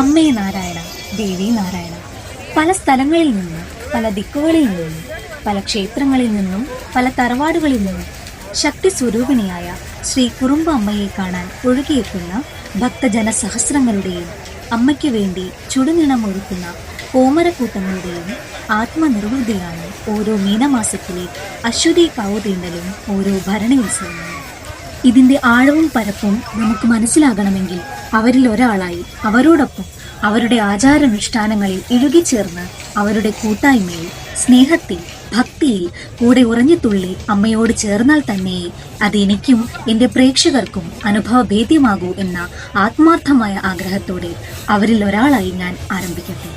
അമ്മേ നാരായണ ദേവി നാരായണ. പല സ്ഥലങ്ങളിൽ നിന്നും പല ദിക്കുകളിൽ നിന്നും പല ക്ഷേത്രങ്ങളിൽ നിന്നും പല തറവാടുകളിൽ നിന്നും ശക്തി സ്വരൂപിണിയായ ശ്രീ കുറുമ്പ അമ്മയെ കാണാൻ ഒഴുകിയെത്തുന്ന ഭക്തജന സഹസ്രങ്ങളുടെയും അമ്മയ്ക്ക് വേണ്ടി ചുടുനിണമൊരുക്കുന്ന കോമരക്കൂട്ടങ്ങളുടെയും ആത്മനിർവൃതിയാണ് ഓരോ മീനമാസത്തിലെ അശ്വതി കാവുതീണ്ടലും ഓരോ ഭരണി ഉത്സവങ്ങളും. ഇതിന്റെ ആഴവും പരപ്പും നമുക്ക് മനസ്സിലാകണമെങ്കിൽ അവരിൽ ഒരാളായി അവരോടൊപ്പം അവരുടെ ആചാരാനുഷ്ഠാനങ്ങളിൽ ഇഴുകിച്ചേർന്ന് അവരുടെ കൂട്ടായ്മയിൽ സ്നേഹത്തിൽ ഭക്തിയിൽ കൂടെ ഉറഞ്ഞുതുള്ളി അമ്മയോട് ചേർന്നാൽ തന്നെ അത് എനിക്കും എന്റെ പ്രേക്ഷകർക്കും അനുഭവഭേദ്യമാകൂ എന്ന ആത്മാർത്ഥമായ ആഗ്രഹത്തോടെ അവരിൽ ഒരാളായി ഞാൻ ആരംഭിക്കട്ടെ.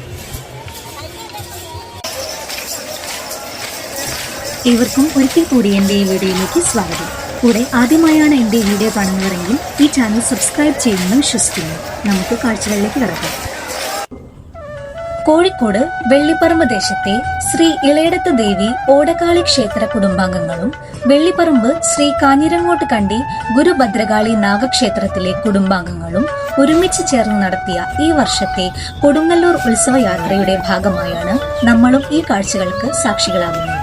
ഏവർക്കും ഒരിക്കൽ കൂടി എന്റെ വീഡിയോയിലേക്ക് സ്വാഗതം. കൂടെ ആദ്യമായാണ് എന്റെ വീഡിയോ കാണുന്നവരെങ്കിൽ ഈ ചാനൽ സബ്സ്ക്രൈബ് ചെയ്യുമെന്ന് വിശ്വസിക്കുന്നു. നമുക്ക് കാഴ്ചകളിലേക്ക് കിടക്കാം. കോഴിക്കോട് വെള്ളിപ്പറമ്പ് ദേശത്തെ ശ്രീ ഇളയടത്ത് ദേവി ഓടക്കാളി ക്ഷേത്ര കുടുംബാംഗങ്ങളും വെള്ളിപ്പറമ്പ് ശ്രീ കാഞ്ഞിരങ്ങോട്ട് കണ്ടി ഗുരുഭദ്രകാളി നാഗക്ഷേത്രത്തിലെ കുടുംബാംഗങ്ങളും ഒരുമിച്ച് ചേർന്ന് നടത്തിയ ഈ വർഷത്തെ കൊടുങ്ങല്ലൂർ ഉത്സവയാത്രയുടെ ഭാഗമായാണ് നമ്മളും ഈ കാഴ്ചകൾക്ക് സാക്ഷികളാകുന്നത്.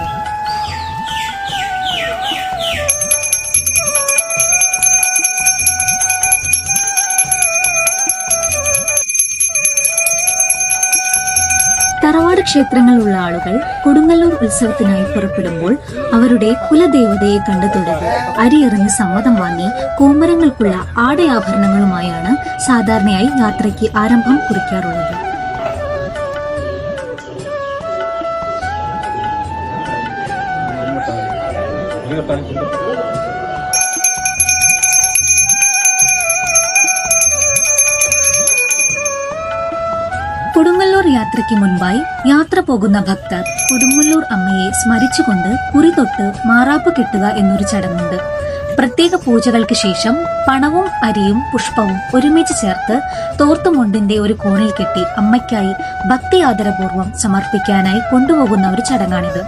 തറവാട് ക്ഷേത്രങ്ങളുള്ള ആളുകൾ കൊടുങ്ങല്ലൂർ ഉത്സവത്തിനായി പുറപ്പെടുമ്പോൾ അവരുടെ കുലദേവതയെ കണ്ടു തൊഴുത് അരിയെറിഞ്ഞ് സമ്മതം വാങ്ങി കോമരങ്ങൾക്കുള്ള ആടയാഭരണങ്ങളുമായാണ് സാധാരണയായി യാത്രയ്ക്ക് ആരംഭം കുറിക്കാറുള്ളത്. കൊടുങ്ങല്ലൂർ യാത്രയ്ക്ക് മുൻപായി യാത്ര പോകുന്ന ഭക്തർ കൊടുങ്ങല്ലൂർ അമ്മയെ സ്മരിച്ചുകൊണ്ട് കുറി തൊട്ട് മാറാപ്പ് കെട്ടുക എന്നൊരു ചടങ്ങുണ്ട്. പ്രത്യേക പൂജകൾക്ക് ശേഷം പണവും അരിയും പുഷ്പവും ഒരുമിച്ച് ചേർത്ത് തോർത്തുമുണ്ടിന്റെ ഒരു കോണിൽ കെട്ടി അമ്മയ്ക്കായി ഭക്തി ആദരപൂർവം സമർപ്പിക്കാനായി കൊണ്ടുപോകുന്ന ഒരു ചടങ്ങാണിത്.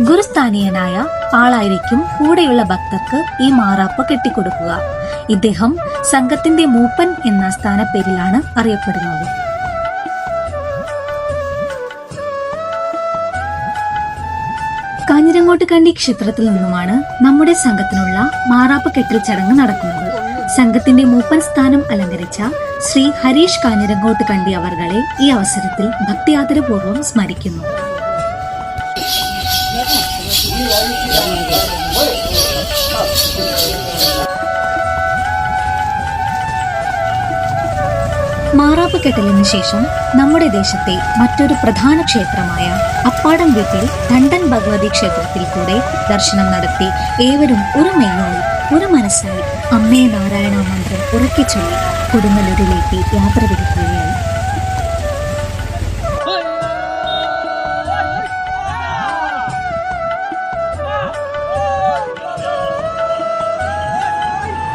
ഗുരുസ്ഥാനീയനായ ആളായിരിക്കും കൂടെയുള്ള ഭക്തർക്ക് ഈ മാറാപ്പ് കെട്ടിക്കൊടുക്കുക. ഇദ്ദേഹം സംഘത്തിന്റെ മൂപ്പൻ എന്ന സ്ഥാനപ്പേരിലാണ് അറിയപ്പെടുന്നത്. കാഞ്ഞിരങ്ങോട്ട് കണ്ടി ക്ഷേത്രത്തിൽ നിന്നുമാണ് നമ്മുടെ സംഘത്തിനുള്ള മാറാപ്പ് കെട്ടൽ ചടങ്ങ് നടക്കുന്നത്. സംഘത്തിന്റെ മൂപ്പൻ സ്ഥാനം അലങ്കരിച്ച ശ്രീ ഹരീഷ് കാഞ്ഞിരങ്ങോട്ട് കണ്ടി അവർകളെ ഈ അവസരത്തിൽ ഭക്തിയാദരപൂർവം സ്മരിക്കുന്നു. മാറാപ്പ് കെട്ടലിന് ശേഷം നമ്മുടെ ദേശത്തെ മറ്റൊരു പ്രധാന ക്ഷേത്രമായ അപ്പാടം വീട്ടിൽ ദണ്ഡൻ ഭഗവതി ക്ഷേത്രത്തിൽ കൂടെ ദർശനം നടത്തി ഏവരും ഒരു മെയ്യായി ഒരു മനസ്സായി അമ്മേ നാരായണ മന്ത്രം ഉറക്കി ചൊല്ലി യാത്ര തിരിക്കുകയായി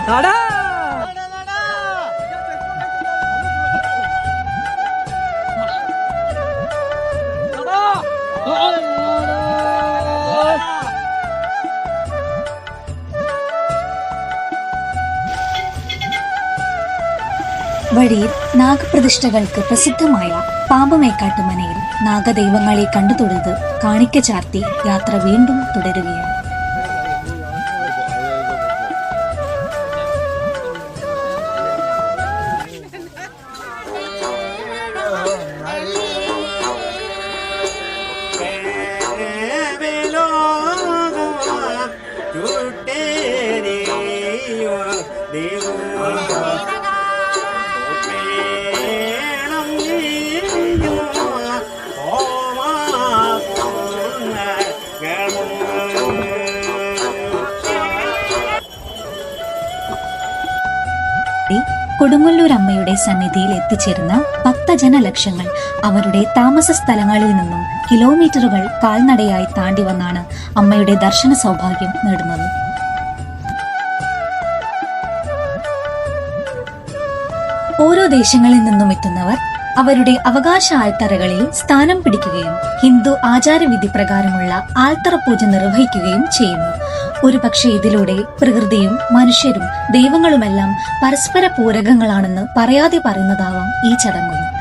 നട വഴിയിൽ നാഗപ്രതിഷ്ഠകൾക്ക് പ്രസിദ്ധമായ പാമ്പമേക്കാട്ടുമനയിൽ നാഗദൈവങ്ങളെ കണ്ടു കാണിക്ക ചാർത്തി യാത്ര വീണ്ടും തുടരുകയാണ്. കൊടുങ്ങല്ലൂർ അമ്മയുടെ സന്നിധിയിൽ എത്തിച്ചേരുന്ന ഭക്തജന ലക്ഷങ്ങൾ അവരുടെ താമസ സ്ഥലങ്ങളിൽ നിന്നും കിലോമീറ്ററുകൾ കാൽനടയായി താണ്ടി വന്നാണ് അമ്മയുടെ ദർശന സൗഭാഗ്യം നേടുന്നത്. ഓരോ ദേശങ്ങളിൽ നിന്നും എത്തുന്നവർ അവരുടെ അവകാശ ആൽത്തറകളിൽ സ്ഥാനം പിടിക്കുകയും ഹിന്ദു ആചാരവിധി പ്രകാരമുള്ള ആൽത്തറ പൂജ നിർവഹിക്കുകയും ചെയ്യുന്നു. ഒരു പക്ഷേ ഇതിലൂടെ പ്രകൃതിയും മനുഷ്യരും ദൈവങ്ങളുമെല്ലാം പരസ്പര പൂരകങ്ങളാണെന്ന് പറയാതെ പറയുന്നതാവാം ഈ ചടങ്ങുകൾ.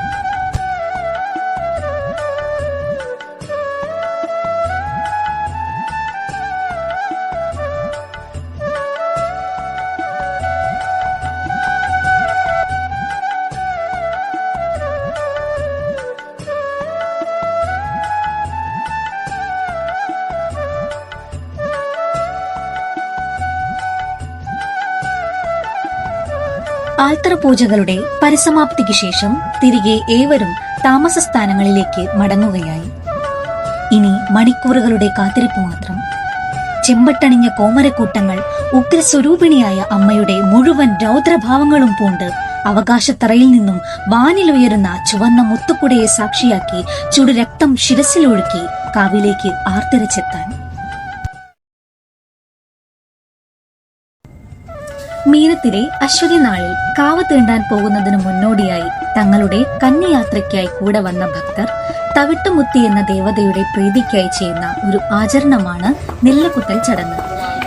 ആൽത്തറ പൂജകളുടെ പരിസമാപ്തിക്ക് ശേഷം തിരികെ ഏവരും താമസ സ്ഥാനങ്ങളിലേക്ക് മടങ്ങുകയായി. ഇനി മണിക്കൂറുകളുടെ കാത്തിരിപ്പ് മാത്രം. ചെമ്പട്ടണിഞ്ഞ കോമരക്കൂട്ടങ്ങൾ ഉഗ്രസ്വരൂപിണിയായ അമ്മയുടെ മുഴുവൻ രൗദ്രഭാവങ്ങളും പൂണ്ട് അവകാശത്തറയിൽ നിന്നും വാനിലുയരുന്ന ചുവന്ന മുത്തുക്കുടയെ സാക്ഷിയാക്കി ചുടുരക്തം ശിരസിലൊഴുക്കി കാവിലേക്ക് ആർത്തിരച്ചെത്താൻ. മീനത്തിലെ അശ്വതി നാളിൽ കാവ് തീണ്ടാൻ പോകുന്നതിനു മുന്നോടിയായി തങ്ങളുടെ കന്യയാത്രയ്ക്കായി കൂടെ വന്ന ഭക്തർ തവിട്ടുമുത്തി എന്ന ദേവതയുടെ പ്രീതിക്കായി ചെയ്യുന്ന ഒരു ആചരണമാണ് നെല്ലുകുത്തൽ ചടങ്ങ്.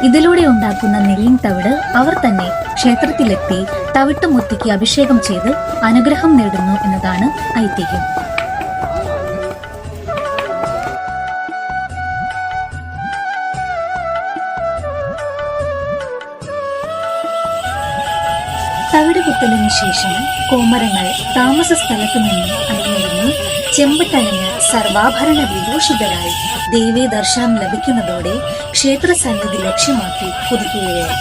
ഇതിലൂടെ ഉണ്ടാക്കുന്ന നെല്ലിൻ തവിട് അവർ തന്നെ ക്ഷേത്രത്തിലെത്തി തവിട്ടുമുത്തിക്ക് അഭിഷേകം ചെയ്ത് അനുഗ്രഹം നേടുന്നു എന്നതാണ് ഐതിഹ്യം. തവിട് കുത്തലിന് ശേഷം കോമരങ്ങൾ താമസ സ്ഥലത്തു നിന്നും അണിഞ്ഞിരുന്നു ചെമ്പട്ടണിഞ്ഞ് സർവാഭരണ വിഭൂഷിതരായി ദേവീ ദർശനം ലഭിക്കുന്നതോടെ ക്ഷേത്ര സന്നിധി ലക്ഷ്യമാക്കി കുതിക്കുകയായി.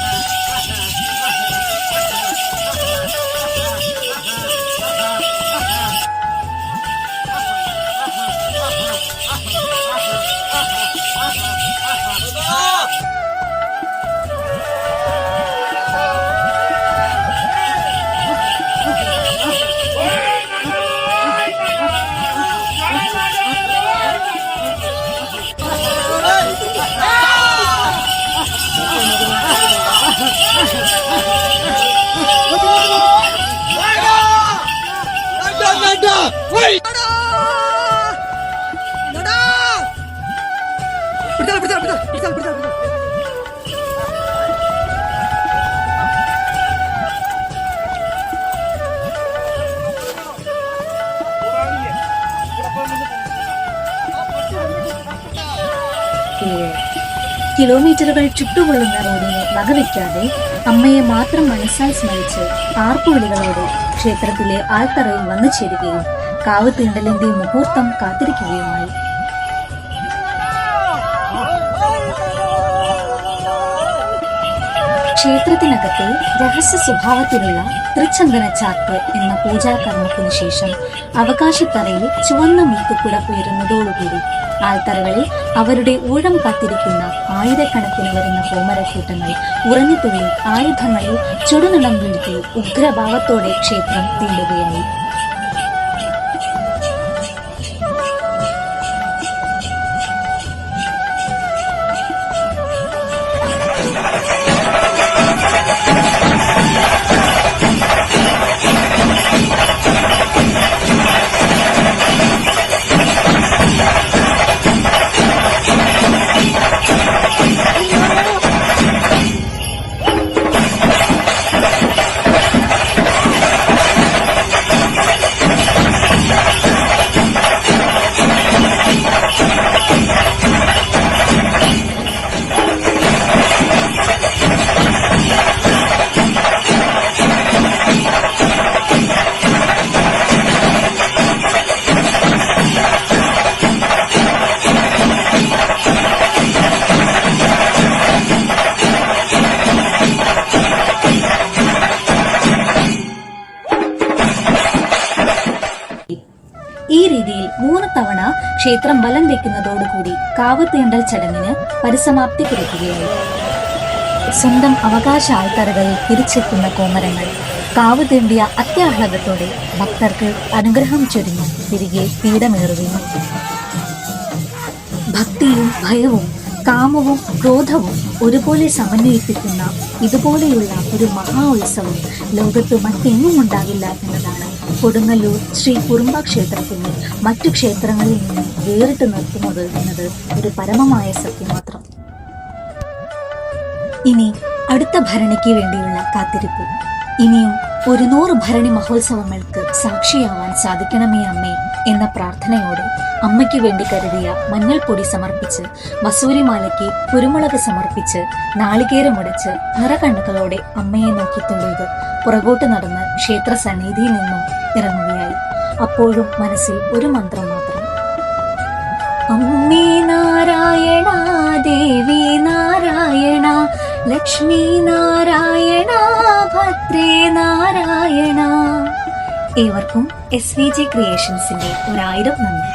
കിലോമീറ്ററുകൾ ചുട്ടുകൊള്ളുന്ന റോഡിനെ വകവയ്ക്കാതെ അമ്മയെ മാത്രം മനസ്സാൽ സ്മരിച്ച് ആർപ്പുവിളികളോടെ ക്ഷേത്രത്തിലെ ആൽത്തറയിൽ വന്നു ചേരുകയും കാവ് തീണ്ടലിന്റെ മുഹൂർത്തം കാത്തിരിക്കുകയുമായി ക്ഷേത്രത്തിനകത്തെ രഹസ്യ സ്വഭാവത്തിലുള്ള തൃച്ചന്ദന ചാക്ക് എന്ന പൂജാകർമ്മത്തിനു ശേഷം അവകാശത്തറയിൽ ചുവന്ന മുത്തുക്കുട ഉയരുന്നതോടുകൂടി ആൽത്തറകളിൽ അവരുടെ ഊഴം കാത്തിരിക്കുന്ന ആയിരക്കണക്കിന് വരുന്ന ഹോമരക്കൂട്ടങ്ങൾ ഉറഞ്ഞു തുള്ളി ആയുധങ്ങളിൽ ചുടുനിണം വീഴ്ത്തി ഉഗ്രഭാവത്തോടെ ക്ഷേത്രം തീണ്ടുകയായി ക്ഷേത്രം വലം വെക്കുന്നതോടുകൂടി കാവ് തീണ്ടൽ ചടങ്ങിന് പരിസമാപ്തി കുറിക്കുകയായി. സ്വന്തം അവകാശ ആൾത്തറകളിൽ തിരിച്ചെത്തുന്ന കോമരങ്ങൾ കാവ് തീണ്ടിയ അത്യാഹ്ലാദത്തോടെ ഭക്തർക്ക് അനുഗ്രഹം ചൊരിഞ്ഞു തിരികെ പീഠമേറുകയും ഭക്തിയും ഭയവും കാമവും ക്രോധവും ഒരുപോലെ സമന്വയിപ്പിക്കുന്ന ഇതുപോലെയുള്ള ഒരു മഹാ ഉത്സവം ലോകത്ത് മറ്റെങ്ങും ഉണ്ടാകില്ല എന്നതാണ് കൊടുങ്ങല്ലൂർ ശ്രീ കുറുമ്പ ക്ഷേത്രത്തിനെ മറ്റു ക്ഷേത്രങ്ങളിൽ നിന്നും വേറിട്ട് നിർത്തുന്നത് എന്നത് ഒരു പരമമായ സത്യം മാത്രം ഇനി അടുത്ത ഭരണിക്ക് വേണ്ടിയുള്ള കാത്തിരിപ്പ്. ഇനിയും ഒരു നൂറ് ഭരണി മഹോത്സവങ്ങൾക്ക് സാക്ഷിയാവാൻ സാധിക്കണമേ അമ്മേ എന്ന പ്രാർത്ഥനയോടെ അമ്മയ്ക്ക് വേണ്ടി കരുതിയ മഞ്ഞൾപ്പൊടി സമർപ്പിച്ച് മസൂരിമാലയ്ക്ക് കുരുമുളക് സമർപ്പിച്ച് നാളികേരമുടച്ച് നിറകണ്ണുകളോടെ അമ്മയെ നോക്കി തൊഴുത് പുറകോട്ട് നടന്ന് ക്ഷേത്ര സന്നിധിയിൽ നിന്നും ഇറങ്ങുകയായി. അപ്പോഴും മനസ്സിൽ ഒരു മന്ത്രം മാത്രം. അമ്മേ നാരായണ ദേവി ലക്ഷ്മി നാരായണ ഭദ്രേ നാരായണ. ഏവർക്കും എസ് വി ജെ ക്രിയേഷൻസിന്റെ ഒരായിരം നന്ദി.